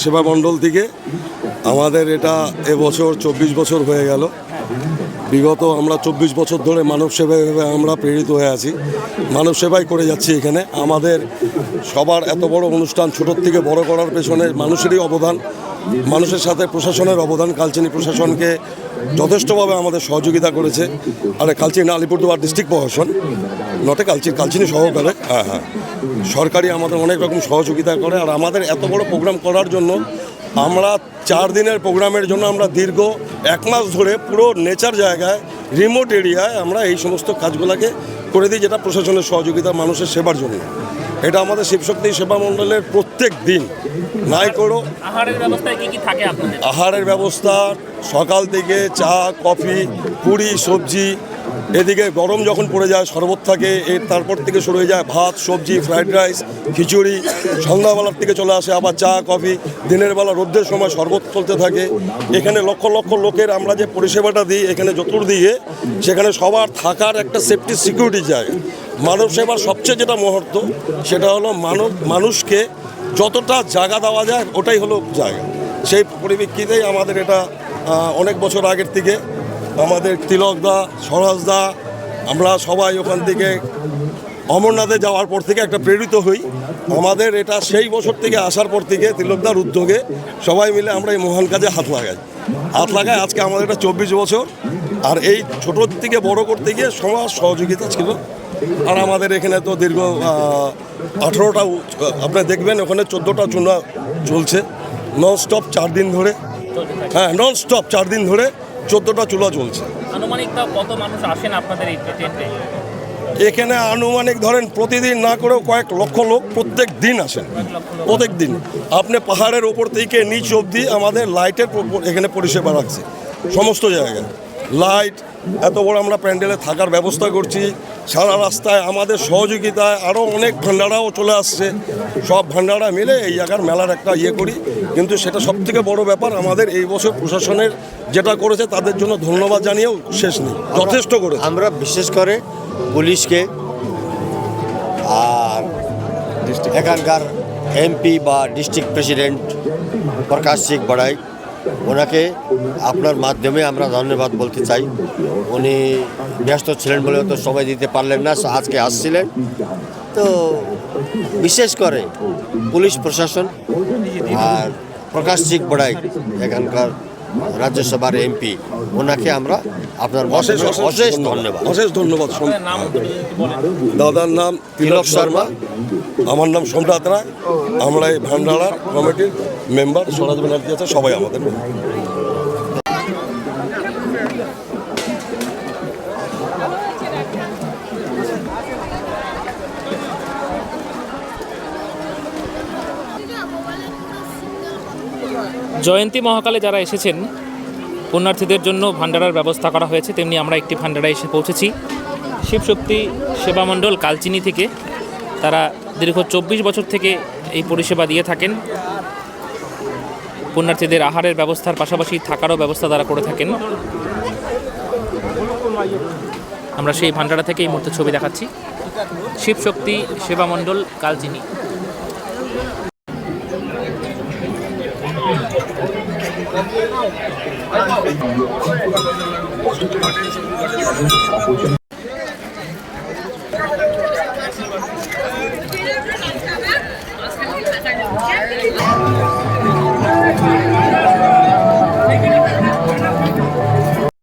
সেবা মণ্ডল থেকে আমাদের এটা এবছর চব্বিশ বছর হয়ে গেল বিগত আমরা চব্বিশ বছর ধরে মানব সেবায় আমরা প্রেরিত হয়ে আছি। মানব সেবাই করে যাচ্ছি এখানে। আমাদের সবার এত বড় অনুষ্ঠান ছোটোর থেকে বড় করার পেছনে মানুষেরই অবদান। মানুষের সাথে প্রশাসনের অবদান, কালচিনি প্রশাসনকে যথেষ্টভাবে আমাদের সহযোগিতা করেছে। আর কালচিনি আলিপুরদুয়ার ডিস্ট্রিক্ট প্রশাসন। নটে কালচিনি কালচিনি সহকারে। হ্যাঁ হ্যাঁ। সরকারি আমাদের অনেক রকম সহযোগিতা করে। আর আমাদের এত বড় প্রোগ্রাম করার জন্য আমরা চার দিনের প্রোগ্রামের জন্য আমরা দীর্ঘ এক মাস ধরে পুরো নেচার জায়গায় রিমোট এরিয়ায় আমরা এই সমস্ত কাজগুলোকে করে দিই যেটা প্রশাসনের সহযোগিতা মানুষের সেবার জন্য। এটা আমাদের শিবশক্তি সেবা মণ্ডলের প্রত্যেক দিন। নাই করো। আহারের ব্যবস্থা সকাল থেকে চা কফি পুরি সবজি এদিকে গরম যখন পড়ে যায়, শরবত থাকে এর তারপর থেকে শুরু হয়ে যায় ভাত, সবজি ফ্রাইড রাইস খিচুড়ি, সন্ধ্যাবেলার থেকে চলে আসে আবার চা, কফি। দিনের বেলা রোদ্রের সময় শরবত চলতে থাকে। এখানে লক্ষ লক্ষ লোকের আমরা যে পরিষেবাটা দিই, এখানে চতুর্দিকে সেখানে সবার থাকার একটা সেফটি সিকিউরিটি যায়। মানব সেবার সবচেয়ে যেটা মুহূর্ত, সেটা হলো মানব মানুষকে যতটা জায়গা দেওয়া যায়, ওটাই হলো জায়গা। সেই পরিপ্রেক্ষিতেই আমাদের এটা অনেক বছর আগের থেকে আমাদের তিলকদা স্বরাজদা আমরা সবাই ওখান থেকে অমরনাথে যাওয়ার পর থেকে একটা প্রেরিত হই। আমাদের এটা সেই বছর থেকে আসার পর থেকে তিলকদার উদ্যোগে সবাই মিলে আমরা এই মহান কাজে হাত লাগাই। হাত লাগাই আজকে আমাদের এটা চব্বিশ বছর, আর এই ছোটোর থেকে বড় করতে গিয়ে সমাজ সহযোগিতা ছিল। আর আমাদের এখানে তো দীর্ঘ আঠেরোটা আপনি দেখবেন ওখানে চোদ্দোটা চুনা চলছে নন স্টপ চার দিন ধরে। হ্যাঁ নন স্টপ চার দিন ধরে চোদ্দোটা চুলা চলছে আনুমানিক কত মানুষ আসেন আপনাদের এই টেন্টে এখানে আনুমানিক ধরেন প্রতিদিন না করেও কয়েক লক্ষ লোক প্রত্যেক দিন আসেন। প্রত্যেক দিন। আপনি পাহাড়ের ওপর থেকে নিচ অবধি আমাদের লাইটের এখানে পরিষেবা রাখছে। সমস্ত জায়গায়। লাইট এত বড় আমরা প্যান্ডেলে থাকার ব্যবস্থা করছি। সারা রাস্তায় আমাদের সহযোগিতায় আরও অনেক ভান্ডারাও চলে আসছে। সব ভান্ডারা মিলে এই জায়গার মেলার একটা ইয়ে করি। কিন্তু সেটা সবথেকে বড় ব্যাপার আমাদের এই বছর প্রশাসনের যেটা করেছে তাদের জন্য ধন্যবাদ জানিয়েও শেষ নেই। যথেষ্ট করে আমরা বিশেষ করে পুলিশকে আর এখানকার এমপি বা ডিস্ট্রিক্ট প্রেসিডেন্ট প্রকাশ সিং বড়াই ওনাকে আপনার মাধ্যমে আমরা ধন্যবাদ বলতে চাই। উনি ব্যস্ত ছিলেন বলে তো সময় দিতে পারলেন না, আজকে আসছিলেন। তো বিশেষ করে পুলিশ প্রশাসন আর প্রকাশ চিক বড়াই, এখানকার রাজ্যসভার এমপি ওনাকে আমরা আপনার অশেষ অশেষ ধন্যবাদ। অশেষ ধন্যবাদ। দাদার নাম তিলক শর্মা। আমার নাম সম্রাট রায়। আমরা এই ভান্ডারা কমিটির মেম্বার। স্বরাজ ব্যানার্জি আছে সবাই আমাদের জয়ন্তী মহাকালে যারা এসেছেন, পুণ্যার্থীদের জন্য ভান্ডারার ব্যবস্থা করা হয়েছে। তেমনি আমরা একটি ভান্ডারা এসে পৌঁছেছি। শিবশক্তি সেবা মণ্ডল কালচিনি থেকে তারা দীর্ঘ চব্বিশ বছর থেকে এই পরিষেবা দিয়ে থাকেন। পুণ্যার্থীদের আহারের ব্যবস্থার পাশাপাশি থাকারও ব্যবস্থা তারা করে থাকেন। আমরা সেই ভান্ডারা থেকে এই মুহূর্তে ছবি দেখাচ্ছি। শিবশক্তি সেবা মণ্ডল কালচিনি